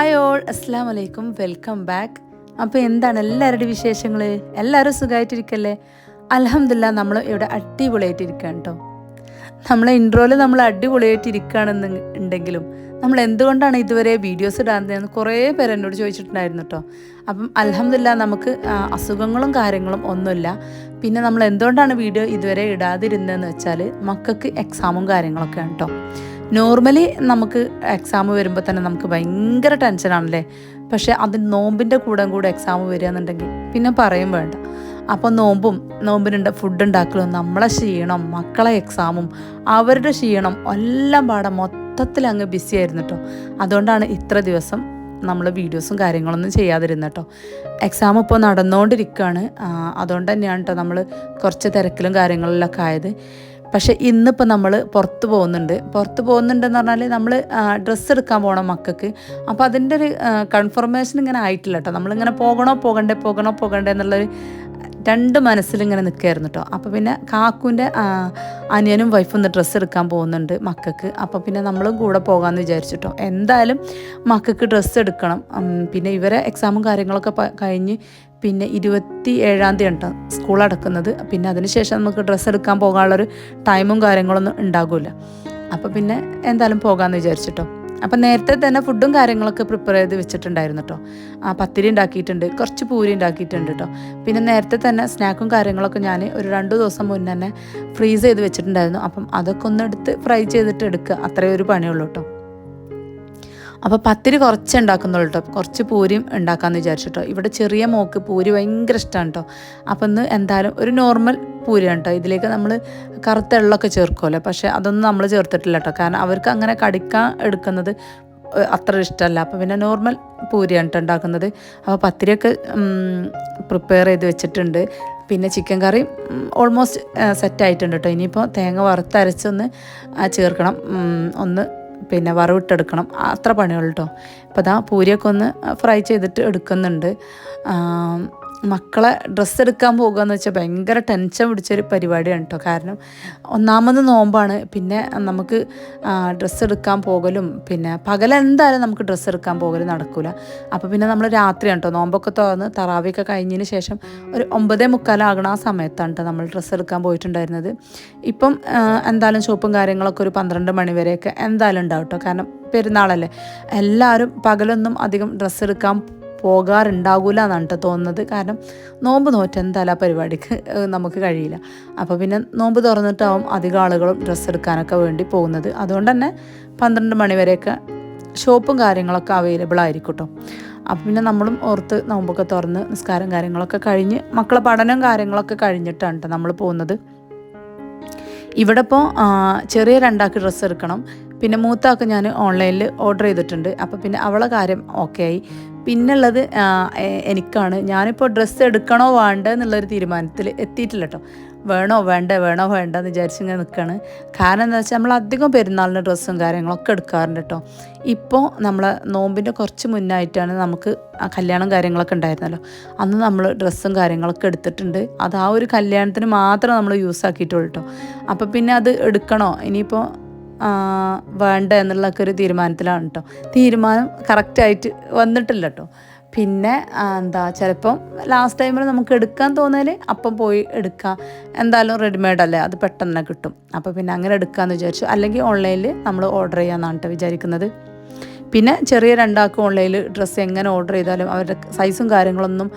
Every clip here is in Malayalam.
അസ്സാം വലൈക്കും വെൽക്കം ബാക്ക് അപ്പോൾ എന്താണ് എല്ലാവരുടെയും വിശേഷങ്ങൾ എല്ലാവരും സുഖമായിട്ടിരിക്കല്ലേ അലഹമില്ല നമ്മൾ ഇവിടെ അടിപൊളിയായിട്ടിരിക്കുകയാണ് കേട്ടോ നമ്മളെ ഇൻട്രോയിൽ നമ്മൾ അടിപൊളിയായിട്ടിരിക്കുകയാണെന്ന് ഉണ്ടെങ്കിലും നമ്മൾ എന്തുകൊണ്ടാണ് ഇതുവരെ വീഡിയോസ് ഇടാത്തതെന്ന് കുറേ പേര് എന്നോട് ചോദിച്ചിട്ടുണ്ടായിരുന്നു കേട്ടോ അപ്പം അലഹമില്ല നമുക്ക് അസുഖങ്ങളും കാര്യങ്ങളും ഒന്നുമില്ല. പിന്നെ നമ്മൾ എന്തുകൊണ്ടാണ് വീഡിയോ ഇതുവരെ ഇടാതിരുന്നതെന്ന് വെച്ചാൽ മക്കൾക്ക് എക്സാമും കാര്യങ്ങളൊക്കെയാണ് കേട്ടോ നോർമലി നമുക്ക് എക്സാം വരുമ്പോൾ തന്നെ നമുക്ക് ഭയങ്കര ടെൻഷനാണല്ലേ പക്ഷേ അത് നോമ്പിന്റെ കൂടെ കൂടെ എക്സാം വരികയെന്നുണ്ടെങ്കിൽ പിന്നെ പറയും വേണ്ട. അപ്പോൾ നോമ്പും നോമ്പിനുണ്ട് ഫുഡ് ഉണ്ടാക്കലും നമ്മളെ ക്ഷീണം മക്കളെ എക്സാമും അവരുടെ ക്ഷീണം എല്ലാം പാടെ മൊത്തത്തിൽ അങ്ങ് ബിസി ആയിരുന്നു കേട്ടോ അതുകൊണ്ടാണ് ഇത്ര ദിവസം നമ്മൾ വീഡിയോസും കാര്യങ്ങളൊന്നും ചെയ്യാതിരുന്നത് കേട്ടോ എക്സാം ഇപ്പോൾ നടന്നുകൊണ്ടിരിക്കുകയാണ് അതുകൊണ്ട് തന്നെയാണ് കേട്ടോ നമ്മൾ കുറച്ച് തിരക്കിലും കാര്യങ്ങളിലൊക്കെ ആയത്. പക്ഷേ ഇന്നിപ്പോൾ നമ്മൾ പുറത്ത് പോകുന്നുണ്ട്. പുറത്ത് പോകുന്നുണ്ടെന്ന് പറഞ്ഞാൽ നമ്മൾ ഡ്രസ്സ് എടുക്കാൻ പോകണം മക്കൾക്ക്. അപ്പോൾ അതിന്റെ ഒരു കൺഫർമേഷൻ ഇങ്ങനെ ആയിട്ടില്ല കേട്ടോ നമ്മളിങ്ങനെ പോകണോ പോകണ്ടേ പോകണോ പോകണ്ടേ എന്നുള്ളൊരു രണ്ട് മനസ്സിലിങ്ങനെ നിൽക്കുകയായിരുന്നു കേട്ടോ അപ്പോൾ പിന്നെ കാക്കുവിന്റെ അനിയനും വൈഫും ഒന്ന് ഡ്രസ്സ് എടുക്കാൻ പോകുന്നുണ്ട് മക്കൾക്ക്. അപ്പോൾ പിന്നെ നമ്മളും കൂടെ പോകാമെന്ന് വിചാരിച്ചിട്ടോ എന്തായാലും മക്കൾക്ക് ഡ്രസ്സ് എടുക്കണം. പിന്നെ ഇവരെ എക്സാമും കാര്യങ്ങളൊക്കെ കഴിഞ്ഞ് പിന്നെ ഇരുപത്തി ഏഴാം തീയതി കേട്ടോ സ്കൂൾ അടക്കുന്നത്. പിന്നെ അതിനുശേഷം നമുക്ക് ഡ്രസ്സ് എടുക്കാൻ പോകാനുള്ളൊരു ടൈമും കാര്യങ്ങളൊന്നും ഉണ്ടാകില്ല അപ്പോൾ പിന്നെ എന്തായാലും പോകാമെന്ന് വിചാരിച്ചിട്ടോ. അപ്പം നേരത്തെ തന്നെ ഫുഡും കാര്യങ്ങളൊക്കെ പ്രിപ്പയർ ചെയ്ത് വെച്ചിട്ടുണ്ടായിരുന്നു കേട്ടോ ആ പത്തിരി ഉണ്ടാക്കിയിട്ടുണ്ട് കുറച്ച് പൂരി ഉണ്ടാക്കിയിട്ടുണ്ട് കേട്ടോ പിന്നെ നേരത്തെ തന്നെ സ്നാക്കും കാര്യങ്ങളൊക്കെ ഞാൻ ഒരു രണ്ട് ദിവസം മുന്നേ തന്നെ ഫ്രീസ് ചെയ്ത് വെച്ചിട്ടുണ്ടായിരുന്നു. അപ്പം അതൊക്കെ ഒന്ന് എടുത്ത് ഫ്രൈ ചെയ്തിട്ട് എടുക്കുക. അത്രയേ ഒരു പണിയുള്ളൂ കേട്ടോ അപ്പോൾ പത്തിരി കുറച്ച് ഉണ്ടാക്കുന്നുള്ളൂ കേട്ടോ കുറച്ച് പൂരിയും ഉണ്ടാക്കാമെന്ന് വിചാരിച്ചിട്ടോ ഇവിടെ ചെറിയ മോക്ക് പൂരി ഭയങ്കര ഇഷ്ടമാണ് കേട്ടോ അപ്പം ഇന്ന് എന്തായാലും ഒരു നോർമൽ പൂരിയാണ് കേട്ടോ ഇതിലേക്ക് നമ്മൾ കറുത്ത എള്ളൊക്കെ ചേർക്കുമല്ലോ പക്ഷേ അതൊന്നും നമ്മൾ ചേർത്തിട്ടില്ല കേട്ടോ കാരണം അവർക്ക് അങ്ങനെ കടിക്കാൻ എടുക്കുന്നത് അത്ര ഇഷ്ടമല്ല. അപ്പോൾ പിന്നെ നോർമൽ പൂരിയാണ് ഉണ്ടാക്കുന്നത്. അപ്പോൾ പത്തിരിയൊക്കെ പ്രിപ്പയർ ചെയ്ത് വെച്ചിട്ടുണ്ട്. പിന്നെ ചിക്കൻ കറി ഓൾമോസ്റ്റ് സെറ്റ് ആയിട്ടുണ്ട് കേട്ടോ ഇനിയിപ്പോൾ തേങ്ങ വറുത്തരച്ചൊന്ന് ചേർക്കണം. ഒന്ന് പിന്നെ വറവിട്ടെടുക്കണം. അത്ര പണിയുള്ളൂ കേട്ടോ അപ്പോൾ അതാ പൂരിയൊക്കെ ഒന്ന് ഫ്രൈ ചെയ്തിട്ട് എടുക്കുന്നുണ്ട്. മക്കളെ ഡ്രസ്സ് എടുക്കാൻ പോകുക എന്ന് വെച്ചാൽ ഭയങ്കര ടെൻഷൻ പിടിച്ചൊരു പരിപാടിയാണ് കേട്ടോ കാരണം ഒന്നാമത് നോമ്പാണ്. പിന്നെ നമുക്ക് ഡ്രസ്സ് എടുക്കാൻ പോകലും പിന്നെ പകലെന്തായാലും നമുക്ക് ഡ്രസ്സ് എടുക്കാൻ പോകലും നടക്കില്ല അപ്പോൾ പിന്നെ നമ്മൾ രാത്രിയാണ് കേട്ടോ നോമ്പൊക്കെ തുറന്ന് തറാവിയൊക്കെ കഴിഞ്ഞതിന് ശേഷം ഒരു ഒമ്പതേ മുക്കാലാകണ ആ സമയത്താണ് കേട്ടോ നമ്മൾ ഡ്രസ്സ് എടുക്കാൻ പോയിട്ടുണ്ടായിരുന്നത്. ഇപ്പം എന്തായാലും ഷോപ്പും കാര്യങ്ങളൊക്കെ ഒരു പന്ത്രണ്ട് മണി വരെയൊക്കെ എന്തായാലും ഉണ്ടാവും കേട്ടോ കാരണം പെരുന്നാളല്ലേ. എല്ലാവരും പകലൊന്നും അധികം ഡ്രസ്സ് എടുക്കാൻ പോകാറുണ്ടാകില്ല എന്നാണ് കേട്ടോ തോന്നുന്നത്. കാരണം നോമ്പ് നോറ്റ് എന്തായാലും ആ പരിപാടിക്ക് നമുക്ക് കഴിയില്ല. അപ്പോൾ പിന്നെ നോമ്പ് തുറന്നിട്ടാവും അധികം ആളുകളും ഡ്രസ്സ് എടുക്കാനൊക്കെ വേണ്ടി പോകുന്നത്. അതുകൊണ്ട് തന്നെ പന്ത്രണ്ട് മണിവരെയൊക്കെ ഷോപ്പും കാര്യങ്ങളൊക്കെ അവൈലബിൾ ആയിരിക്കും കേട്ടോ അപ്പം പിന്നെ നമ്മളും ഓർത്ത് നോമ്പൊക്കെ തുറന്ന് നിസ്കാരം കാര്യങ്ങളൊക്കെ കഴിഞ്ഞ് മക്കളെ പഠനം കാര്യങ്ങളൊക്കെ കഴിഞ്ഞിട്ടാണ് കേട്ടോ നമ്മൾ പോകുന്നത്. ഇവിടെ ഇപ്പോൾ ചെറിയ രണ്ടാൾക്ക് ഡ്രസ്സ് എടുക്കണം. പിന്നെ മൂത്താക്ക് ഞാൻ ഓൺലൈനിൽ ഓർഡർ ചെയ്തിട്ടുണ്ട്. അപ്പോൾ പിന്നെ അവളെ കാര്യം ഓക്കെ ആയി. പിന്നുള്ളത് എനിക്കാണ്. ഞാനിപ്പോൾ ഡ്രസ്സ് എടുക്കണോ വേണ്ട എന്നുള്ളൊരു തീരുമാനത്തിൽ എത്തിയിട്ടില്ല കേട്ടോ വേണോ വേണ്ട വേണോ വേണ്ട എന്ന് വിചാരിച്ചിങ്ങനെ നിൽക്കുകയാണ് കാരണം എന്താ വെച്ചാൽ നമ്മൾ അധികം ഡ്രസ്സും കാര്യങ്ങളൊക്കെ എടുക്കാറുണ്ട് കേട്ടോ ഇപ്പോൾ നമ്മൾ നോമ്പിന്റെ കുറച്ച് മുന്നായിട്ടാണ് നമുക്ക് കല്യാണം കാര്യങ്ങളൊക്കെ ഉണ്ടായിരുന്നല്ലോ. അന്ന് നമ്മൾ ഡ്രസ്സും കാര്യങ്ങളൊക്കെ എടുത്തിട്ടുണ്ട്. അത് ആ ഒരു കല്യാണത്തിന് മാത്രം നമ്മൾ യൂസ് ആക്കിയിട്ടുള്ളൂ കേട്ടോ അപ്പോൾ പിന്നെ അത് എടുക്കണോ? ഇനിയിപ്പോൾ വേണ്ട എന്നുള്ളൊക്കെ ഒരു തീരുമാനത്തിലാണ് കേട്ടോ തീരുമാനം കറക്റ്റായിട്ട് വന്നിട്ടില്ല കേട്ടോ പിന്നെ എന്താ ചിലപ്പം ലാസ്റ്റ് ടൈമിൽ നമുക്ക് എടുക്കാൻ തോന്നിയാൽ അപ്പം പോയി എടുക്കാം. എന്തായാലും റെഡിമെയ്ഡ് അല്ലേ? അത് പെട്ടെന്ന് കിട്ടും. അപ്പോൾ പിന്നെ അങ്ങനെ എടുക്കാമെന്ന് വിചാരിച്ചു. അല്ലെങ്കിൽ ഓൺലൈനിൽ നമ്മൾ ഓർഡർ ചെയ്യാമെന്നാണ് കേട്ടോ വിചാരിക്കുന്നത്. പിന്നെ ചെറിയ രണ്ടാൾക്ക് ഓൺലൈനിൽ ഡ്രസ്സ് എങ്ങനെ ഓർഡർ ചെയ്താലും അവരുടെ സൈസും കാര്യങ്ങളൊന്നും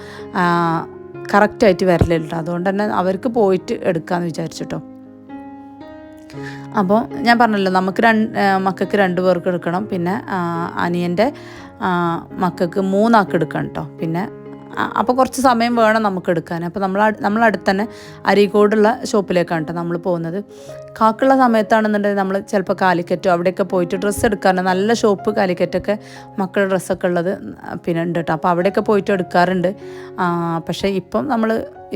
കറക്റ്റായിട്ട് വരലില്ല. അതുകൊണ്ട് തന്നെ അവർക്ക് പോയിട്ട് എടുക്കാമെന്ന് വിചാരിച്ചിട്ടോ അപ്പോൾ ഞാൻ പറഞ്ഞല്ലോ നമുക്ക് രണ്ട് മക്കൾക്ക് രണ്ട് പേർക്ക് എടുക്കണം. പിന്നെ അനിയന്റെ മക്കൾക്ക് മൂന്നാൾക്ക് എടുക്കണം കേട്ടോ പിന്നെ അപ്പോൾ കുറച്ച് സമയം വേണം നമുക്ക് എടുക്കാൻ. അപ്പോൾ നമ്മൾ നമ്മളടുത്ത് തന്നെ അരീക്കോടുള്ള ഷോപ്പിലേക്കാണ് കേട്ടോ നമ്മൾ പോകുന്നത്. കാക്കുള്ള സമയത്താണെന്നുണ്ടെങ്കിൽ നമ്മൾ ചിലപ്പോൾ കാലിക്കറ്റോ അവിടെയൊക്കെ പോയിട്ട് ഡ്രസ്സ് എടുക്കാറുണ്ട്. നല്ല ഷോപ്പ് കാലിക്കറ്റൊക്കെ മക്കളുടെ ഡ്രസ്സൊക്കെ ഉള്ളത് പിന്നെ ഉണ്ട് കേട്ടോ അപ്പോൾ അവിടെയൊക്കെ പോയിട്ട് എടുക്കാറുണ്ട്. പക്ഷേ ഇപ്പം നമ്മൾ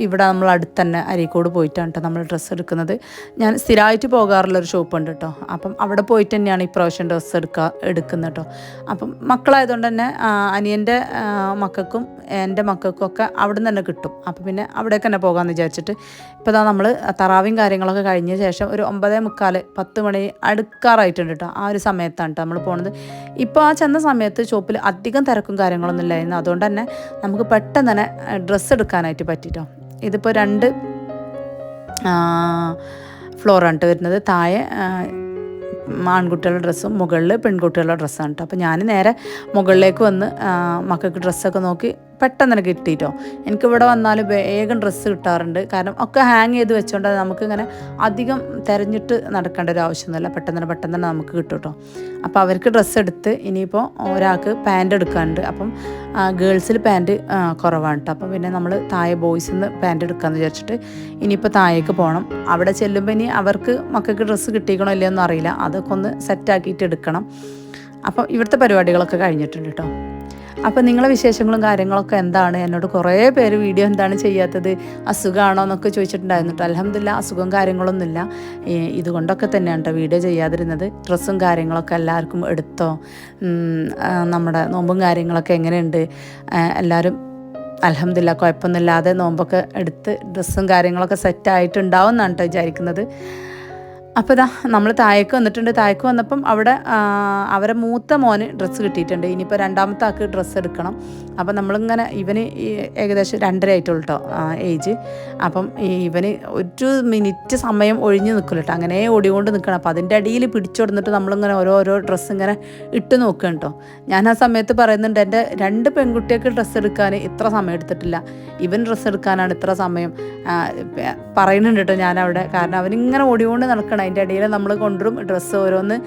ഇവിടെ നമ്മൾ അടുത്ത് തന്നെ അരീക്കോട് പോയിട്ടാണ് കേട്ടോ നമ്മൾ ഡ്രസ്സ് എടുക്കുന്നത്. ഞാൻ സ്ഥിരമായിട്ട് പോകാറുള്ള ഒരു ഷോപ്പ് ഉണ്ട് കേട്ടോ അപ്പം അവിടെ പോയിട്ട് തന്നെയാണ് ഈ പ്രാവശ്യം ഡ്രസ്സ് എടുക്കുക എടുക്കുന്നത് കേട്ടോ അപ്പം മക്കളായതുകൊണ്ട് തന്നെ അനിയന്റെ മക്കൾക്കും എന്റെ മക്കൾക്കും ഒക്കെ അവിടെ നിന്ന് തന്നെ കിട്ടും. അപ്പം പിന്നെ അവിടേക്ക് തന്നെ പോകാമെന്ന് വിചാരിച്ചിട്ട് ഇപ്പോൾ ഇതാ നമ്മൾ തറാവും കാര്യങ്ങളൊക്കെ കഴിഞ്ഞ ശേഷം ഒരു ഒമ്പതേ മുക്കാൽ പത്ത് മണി അടുക്കാറായിട്ടുണ്ട് കേട്ടോ ആ ഒരു സമയത്താണ് കേട്ടോ നമ്മൾ പോണത്. ഇപ്പോൾ ആ ചെന്ന സമയത്ത് ഷോപ്പിൽ അധികം തിരക്കും കാര്യങ്ങളൊന്നും ഇല്ലായിരുന്നു. അതുകൊണ്ട് തന്നെ നമുക്ക് പെട്ടെന്ന് തന്നെ ഡ്രസ്സ് എടുക്കാനായിട്ട് പറ്റിട്ടോ ഇതിപ്പോൾ രണ്ട് ഫ്ലോറാണ് കേട്ടോ വരുന്നത്. താഴെ ആൺകുട്ടികളുടെ ഡ്രസ്സും മുകളിൽ പെൺകുട്ടികളുടെ ഡ്രസ്സാണ് കേട്ടോ അപ്പോൾ ഞാൻ നേരെ മുകളിലേക്ക് വന്ന് മക്കൾക്ക് ഡ്രസ്സൊക്കെ നോക്കി പെട്ടെന്ന് തന്നെ കിട്ടിയിട്ടോ എനിക്കിവിടെ വന്നാൽ വേഗം ഡ്രസ്സ് കിട്ടാറുണ്ട്. കാരണം ഒക്കെ ഹാങ് ചെയ്ത് വെച്ചുകൊണ്ട് നമുക്കിങ്ങനെ അധികം തിരഞ്ഞിട്ട് നടക്കേണ്ട ഒരു ആവശ്യമൊന്നുമില്ല. പെട്ടെന്ന് തന്നെ പെട്ടെന്ന് തന്നെ നമുക്ക് കിട്ടും കേട്ടോ അപ്പോൾ അവർക്ക് ഡ്രസ്സ് എടുത്ത് ഇനിയിപ്പോൾ ഒരാൾക്ക് പാന്റ് എടുക്കാനുണ്ട്. അപ്പം ഗേൾസിൽ പാന്റ് കുറവാണ് കേട്ടോ അപ്പം പിന്നെ നമ്മൾ താഴെ ബോയ്സിൽ നിന്ന് പാന്റ് എടുക്കാമെന്ന് വിചാരിച്ചിട്ട് ഇനിയിപ്പോൾ താഴേക്ക് പോകണം അവിടെ ചെല്ലുമ്പോൾ ഇനി അവർക്ക് മക്കൾക്ക് ഡ്രസ്സ് കിട്ടിക്കണോ ഇല്ലയോ എന്നറിയില്ല അതൊക്കെ ഒന്ന് സെറ്റാക്കിയിട്ട് എടുക്കണം. അപ്പം ഇവിടുത്തെ പരിപാടികളൊക്കെ കഴിഞ്ഞിട്ടുണ്ട് കേട്ടോ അപ്പോൾ നിങ്ങളെ വിശേഷങ്ങളും കാര്യങ്ങളൊക്കെ എന്താണ്? എന്നോട് കുറേ പേര് വീഡിയോ എന്താണ് ചെയ്യാത്തത്? അസുഖമാണോ എന്നൊക്കെ ചോദിച്ചിട്ടുണ്ടായിരുന്നു കേട്ടോ അലഹമില്ല അസുഖം കാര്യങ്ങളൊന്നുമില്ല. ഇതുകൊണ്ടൊക്കെ തന്നെയാണ് കേട്ടോ വീഡിയോ ചെയ്യാതിരുന്നത്. ഡ്രസ്സും കാര്യങ്ങളൊക്കെ എല്ലാവർക്കും എടുത്തോ? നമ്മുടെ നോമ്പും കാര്യങ്ങളൊക്കെ എങ്ങനെയുണ്ട്? എല്ലാവരും അലഹമില്ല കുഴപ്പമൊന്നുമില്ലാതെ നോമ്പൊക്കെ എടുത്ത് ഡ്രസ്സും കാര്യങ്ങളൊക്കെ സെറ്റായിട്ടുണ്ടാവും എന്നാണ് കേട്ടോ വിചാരിക്കുന്നത്. അപ്പോൾ ഇതാ നമ്മൾ താഴേക്ക് വന്നിട്ടുണ്ട്. താഴേക്ക് വന്നപ്പം അവിടെ അവരെ മൂത്ത മോന് ഡ്രസ്സ് കിട്ടിയിട്ടുണ്ട്. ഇനിയിപ്പോൾ രണ്ടാമത്തെ ആൾക്ക് ഡ്രസ്സ് എടുക്കണം. അപ്പം നമ്മളിങ്ങനെ ഇവന് ഏകദേശം രണ്ടര ആയിട്ടുള്ളൂ കേട്ടോ ഏജ്. അപ്പം ഇവന് ഒരു മിനിറ്റ് സമയം ഒഴിഞ്ഞ് നിൽക്കില്ല കേട്ടോ അങ്ങനെ ഓടിക്കൊണ്ട് നിൽക്കണം. അപ്പോൾ അതിന്റെ അടിയിൽ പിടിച്ചോടുന്നിട്ട് നമ്മളിങ്ങനെ ഓരോരോ ഓരോ ഡ്രസ്സ് ഇങ്ങനെ ഇട്ട് നോക്കുക കേട്ടോ ഞാൻ ആ സമയത്ത് പറയുന്നുണ്ട് എന്റെ രണ്ട് പെൺകുട്ടികൾക്ക് ഡ്രസ്സ് എടുക്കാൻ ഇത്ര സമയം എടുത്തിട്ടില്ല. ഇവൻ ഡ്രസ്സ് എടുക്കാനാണ് ഇത്ര സമയം. പറയുന്നുണ്ട് കേട്ടോ ഞാനവിടെ. കാരണം അവനിങ്ങനെ ഓടിക്കൊണ്ട് നടക്കണം. അതിന്റെ ഇടയിൽ നമ്മൾ കൊണ്ടുവരും. ഡ്രസ്സ് ഓരോന്ന്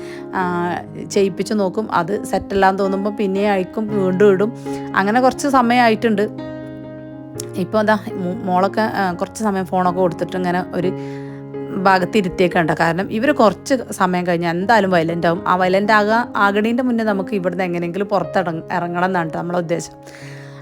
ചെയ്യിപ്പിച്ച് നോക്കും. അത് സെറ്റല്ലാന്ന് തോന്നുമ്പോൾ പിന്നെ അയക്കും വീണ്ടും ഇടും. അങ്ങനെ കുറച്ച് സമയമായിട്ടുണ്ട്. ഇപ്പോൾ എന്താ മോളൊക്കെ കുറച്ച് സമയം ഫോണൊക്കെ കൊടുത്തിട്ട് ഇങ്ങനെ ഒരു ഭാഗത്ത് ഇരുത്തിയേക്കണ്ട കാരണം ഇവർ കുറച്ച് സമയം കഴിഞ്ഞാൽ എന്തായാലും വയലന്റ് ആവും. ആ വയലന്റ് ആകാ ആകണീന്റെ മുന്നേ നമുക്ക് ഇവിടുന്ന് എങ്ങനെയെങ്കിലും പുറത്തിറങ്ങ ഇറങ്ങണം എന്നാണ് നമ്മളെ ഉദ്ദേശം.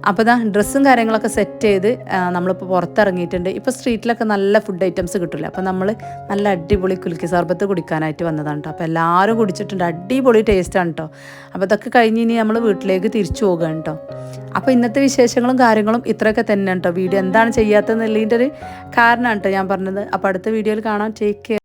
അപ്പോൾ ഇതാ ഡ്രസ്സും കാര്യങ്ങളൊക്കെ സെറ്റ് ചെയ്ത് നമ്മളിപ്പോൾ പുറത്തിറങ്ങിയിട്ടുണ്ട്. ഇപ്പോൾ സ്ട്രീറ്റിലൊക്കെ നല്ല ഫുഡ് ഐറ്റംസ് കിട്ടില്ല അപ്പോൾ നമ്മൾ നല്ല അടിപൊളി കുലുക്കി സർബത്ത് കുടിക്കാനായിട്ട് വന്നതാണ് കേട്ടോ അപ്പോൾ എല്ലാവരും കുടിച്ചിട്ടുണ്ട്. അടിപൊളി ടേസ്റ്റാണ് കേട്ടോ അപ്പോൾ ഇതൊക്കെ കഴിഞ്ഞ് ഇനി നമ്മൾ വീട്ടിലേക്ക് തിരിച്ചു പോകുകയാണ് കേട്ടോ അപ്പോൾ ഇന്നത്തെ വിശേഷങ്ങളും കാര്യങ്ങളും ഇത്രയൊക്കെ തന്നെ കേട്ടോ വീഡിയോ എന്താണ് ചെയ്യാത്തതെന്നുള്ളതിന്റെ ഒരു കാരണമാണ് കേട്ടോ ഞാൻ പറഞ്ഞത്. അപ്പോൾ അടുത്ത വീഡിയോയിൽ കാണാം. Take care